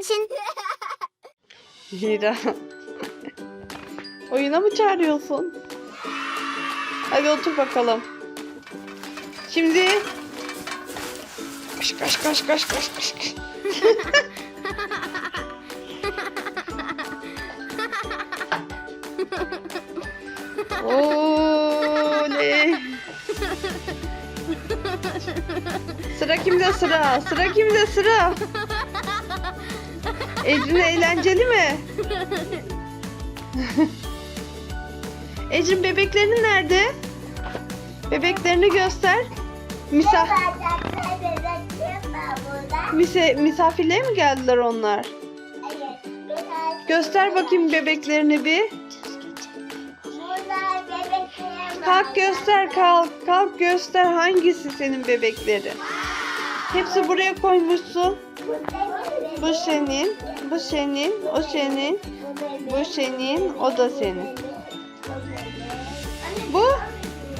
için. Hira. Oyuna mı çağırıyorsun? Hadi otur bakalım. Şimdi kaş kaş kaş kaş kaş kaş. Oley. Sıra kimde sıra? Sıra kimde sıra? Ecrin eğlenceli mi? Ecrin bebeklerin nerede? Bebeklerini göster. Misa mise misafirliğe mi geldiler onlar? Göster bakayım bebeklerini bir. Kalk göster kalk. Kalk göster hangisi senin bebekleri. Hepsi buraya koymuşsun. Bu senin, bu senin, o senin, bu senin, o da senin. Bu?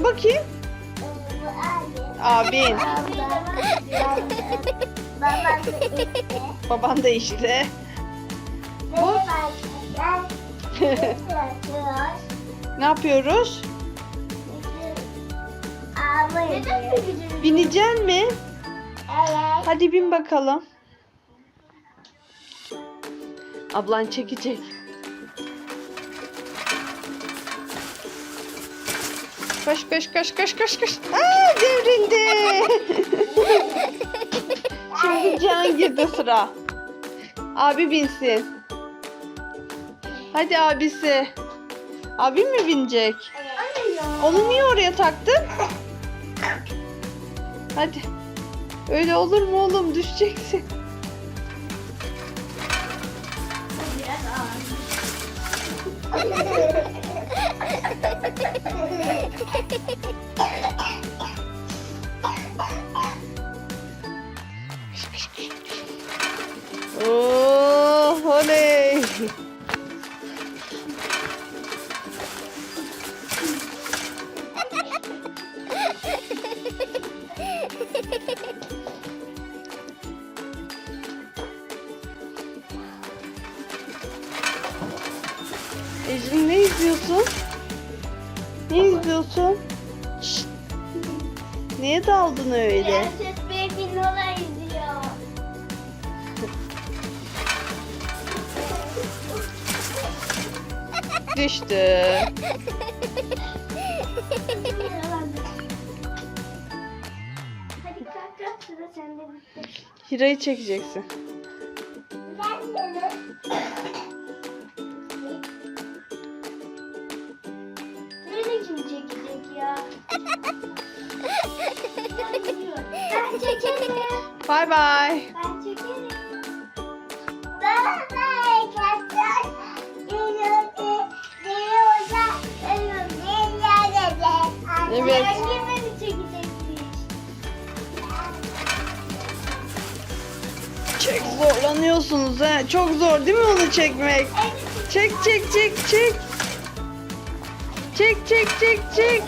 Bakayım. Abin. Baban da işte. Bu? ne yapıyoruz? Bineceksin mi? Hadi bin bakalım. Ablan çekecek. Koş koş koş koş koş koş. Aa devrildi. Şimdi Cihangir'de sıra. Abi binsin. Hadi abisi. Abi mi binecek? Onu niye oraya taktın? Hadi. Öyle olur mu oğlum? Düşeceksin. Oh, oley. Ecrin ne izliyorsun? Ne izliyorsun? Şşt. Niye daldın öyle? Prenses Baby Lola izliyor. Düştü. Hadi kalk kalk sıra sende bitti. Hira'yı çekeceksin. Çekerim. Bay bay. Ben çekerim. Evet. Niye beni çekecekmiş? Çek zorlanıyorsunuz ha. Çok zor değil mi onu çekmek? Çek çek çek çek. Çek çek çek çek.